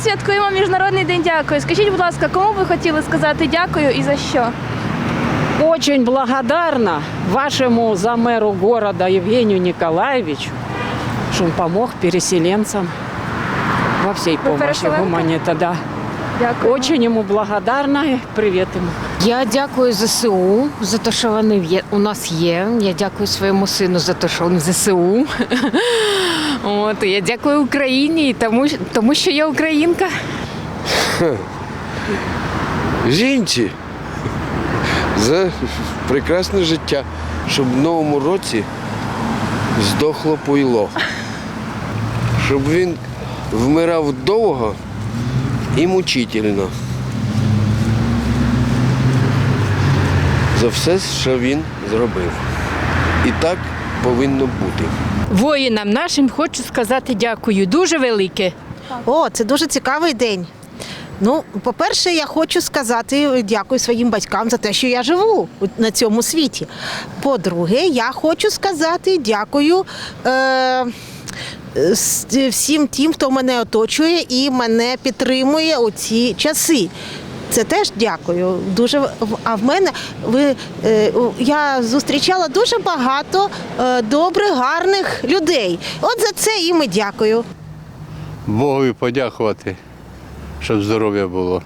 святкуємо Міжнародний день дякую. Скажіть, будь ласка, кому ви хотіли сказати дякую і за що? Очень благодарна вашему замеру города Евгению Николаевичу, что он помог переселенцам во всей помощи переселенка? гуманита. Да. Дякую. Очень ему благодарна привет ему. Я дякую ЗСУ за те, що вони у нас є. Я дякую своєму сину за те, що він ЗСУ. От, я дякую Україні, тому, тому що я українка. жінці за прекрасне життя, щоб в новому році здохло пойло. Щоб він вмирав довго і мучительно. За все, що він зробив. І так повинно бути. Воїнам нашим хочу сказати дякую. Дуже велике. О, це дуже цікавий день. Ну, по-перше, я хочу сказати дякую своїм батькам за те, що я живу на цьому світі. По-друге, я хочу сказати дякую е, всім тим, хто мене оточує і мене підтримує у ці часи. Це теж дякую. Дуже а в мене ви е, я зустрічала дуже багато е, добрих, гарних людей. От за це їм і дякую. Богові подякувати, щоб здоров'я було.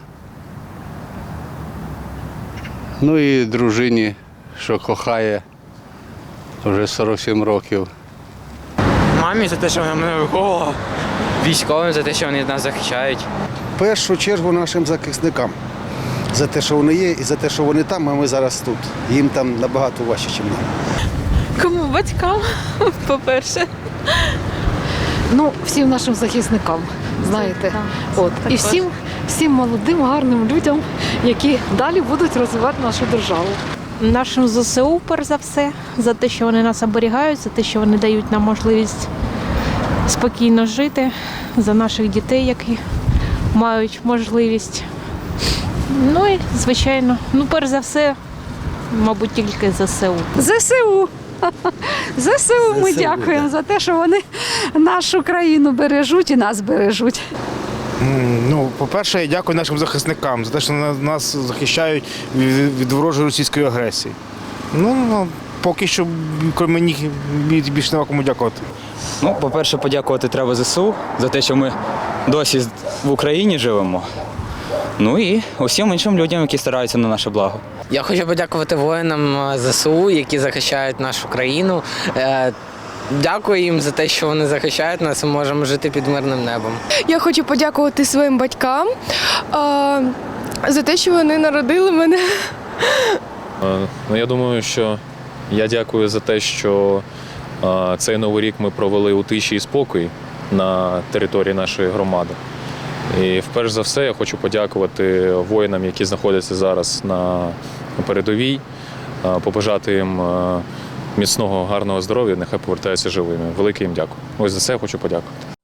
Ну і дружині, що кохає вже 47 років. Мамі за те, що вона мене виховувала, військовим за те, що вони нас захищають. В першу чергу нашим захисникам за те, що вони є, і за те, що вони там, а ми зараз тут. Їм там набагато важче, ніж нам. Кому батькам, по-перше. Ну, всім нашим захисникам, знаєте. От. І всім, всім молодим, гарним людям, які далі будуть розвивати нашу державу. нашим ЗСУ, перш за все, за те, що вони нас оберігають, за те, що вони дають нам можливість спокійно жити, за наших дітей, які мають можливість. Ну і, звичайно, ну, перш за все, мабуть, тільки ЗСУ. ЗСУ. ЗСУ ми дякуємо за те, що вони нашу країну бережуть і нас бережуть. Ну, по-перше, я дякую нашим захисникам за те, що нас захищають від, ворожої російської агресії. Ну, ну, поки що, крім них, бі- більше нема кому дякувати. Ну, по-перше, подякувати треба ЗСУ за те, що ми досі в Україні живемо. Ну і усім іншим людям, які стараються на наше благо. Я хочу подякувати воїнам е, ЗСУ, які захищають нашу країну. Е, Дякую їм за те, що вони захищають нас і можемо жити під мирним небом. Я хочу подякувати своїм батькам а, за те, що вони народили мене. Е, Ну, я думаю, що я дякую за те, що е, цей новий рік ми провели у тиші і спокій на території нашої громади. І вперше за все я хочу подякувати воїнам, які знаходяться зараз на передовій, е, побажати їм е, міцного, гарного здоров'я, нехай повертаються живими. Велике їм дякую. Ось за це я хочу подякувати.